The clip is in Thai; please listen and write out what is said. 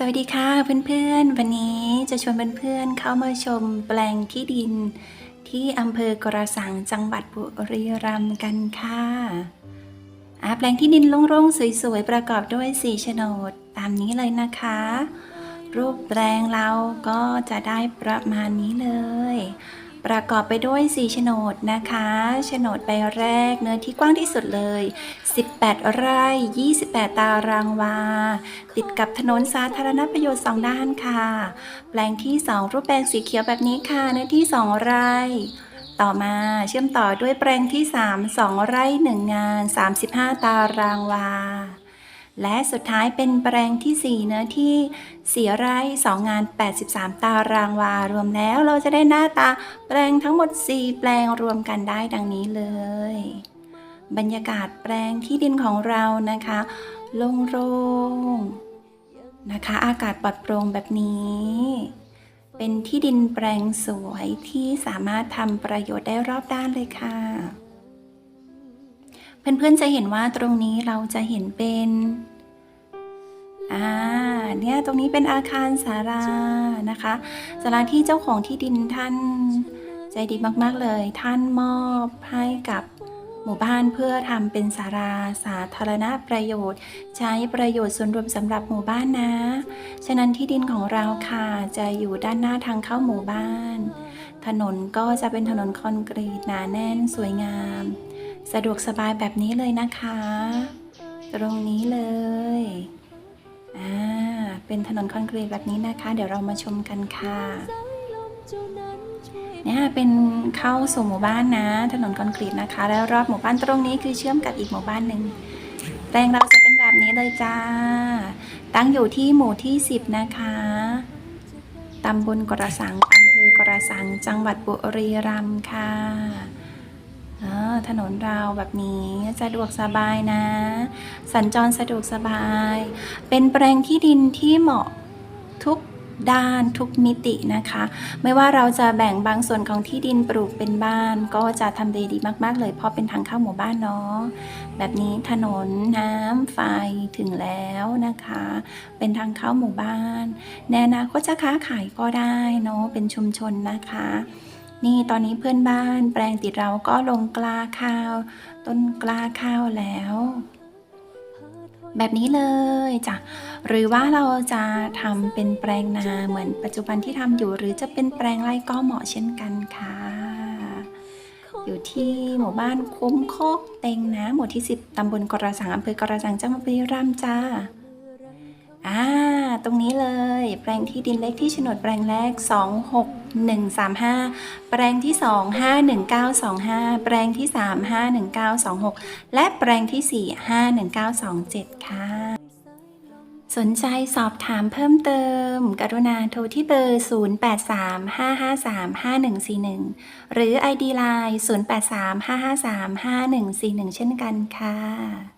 สวัสดีค่ะเพื่อนๆ วันนี้จะชวนเพื่อนๆ เข้ามาชมแปลงที่ดิน ที่อำเภอกระสังจังหวัดบุรีรัมย์กันค่ะแปลงที่ดินโล่งๆ สวยๆ ประกอบด้วยสีโฉนด ตามนี้เลยนะคะ รูปแปลงเราก็จะได้ประมาณนี้เลย ประกอบไปด้วยสีโฉนดนะคะ โฉนดใบแรกเนื้อที่กว้างที่สุดเลย 18 ไร่ 28 ตารางวา ติดกับถนนสาธารณประโยชน์ 2 ด้านค่ะ แปลงที่ 2 รูปแปลงสีเขียวแบบนี้ค่ะ เนื้อที่ 2 ไร่ต่อมาเชื่อมต่อด้วยแปลงที่ 3 2 ไร่ 1 งาน 35 ตารางวา และสุดท้ายเป็นแปลงที่ 4 เนื้อที่ 4 ไร่ 2 งาน 83 ตารางวา รวมแล้วเราจะได้หน้าตาแปลงทั้งหมด 4 แปลงรวมกันได้ดังนี้เลย บรรยากาศแปลงที่ดินของเรานะคะ โล่งๆนะคะ อากาศปลอดโปร่งแบบนี้ เป็นที่ดินแปลงสวยที่สามารถทำประโยชน์ได้รอบด้านเลยค่ะ เพื่อนๆจะเห็นว่าตรงนี้เราจะเห็นเป็นอ่าเนี่ยตรงนี้เป็นอาคารสารานะคะสาราที่เจ้าของที่ดินท่านใจดีมากๆเลย ท่านมอบให้กับหมู่บ้านเพื่อทำเป็นสาราสาธารณประโยชน์ ใช้ประโยชน์ส่วนรวมสำหรับหมู่บ้านนะ ฉะนั้นที่ดินของเราค่ะจะอยู่ด้านหน้าทางเข้าหมู่บ้าน ถนนก็จะเป็นถนนคอนกรีตหนาแน่นสวยงาม สะดวกสบายแบบนี้เลยนะคะ ตรงนี้เลยอ่าเป็นถนนคอนกรีตแบบนี้นะคะ เดี๋ยวเรามาชมกันค่ะเนี่ยเป็นเข้าสู่หมู่บ้านนะ ถนนคอนกรีตนะคะ แล้วรอบหมู่บ้านตรงนี้คือเชื่อมกับอีกหมู่บ้านหนึ่งแปลงเราจะเป็นแบบนี้เลยจ้า ตั้งอยู่ที่หมู่ที่ 10 นะคะตำบลกระสังอำเภอกระสังจังหวัดบุรีรัมย์ค่ะ ถนนเราแบบนี้สะดวกสบายนะ สัญจรสะดวกสบาย เป็นแปลงที่ดินที่เหมาะทุกด้านทุกมิตินะคะ ไม่ว่าเราจะแบ่งบางส่วนของที่ดินปลูกเป็นบ้าน ก็จะทำเลดีมาก ๆ เลย เพราะเป็นทางเข้าหมู่บ้านเนาะแบบนี้ถนนน้ำไฟถึงแล้วนะคะ เป็นทางเข้าหมู่บ้านในอนาคตจะค้าขายก็ได้เนาะเป็นชุมชนนะคะ นี่ตอนนี้เพื่อนบ้านแปลงติดเราก็ลงกล้าข้าว ต้นกล้าข้าวแล้ว แบบนี้เลยจ้ะหรือว่าเราจะทำเป็นแปลงนาเหมือนปัจจุบันที่ทำอยู่ หรือจะเป็นแปลงไร่ก็เหมาะเช่นกันค่ะ อยู่ที่หมู่บ้านคุ้มโคกเต็งนะ หมู่ที่ 10ตำบลกระสังอำเภอกระสังจังหวัดบุรีรัมย์จ้า อ่า ตรงนี้เลย แปลงที่ดินเลขที่โฉนดแปลงแรก 26135 แปลงที่ 2 51925 แปลงที่ 3 51926 และแปลงที่ 4 51927 ค่ะ สนใจสอบถามเพิ่มเติม กรุณาโทรที่เบอร์ 0835535141 หรือ ID Line 0835535141 เช่นกันค่ะ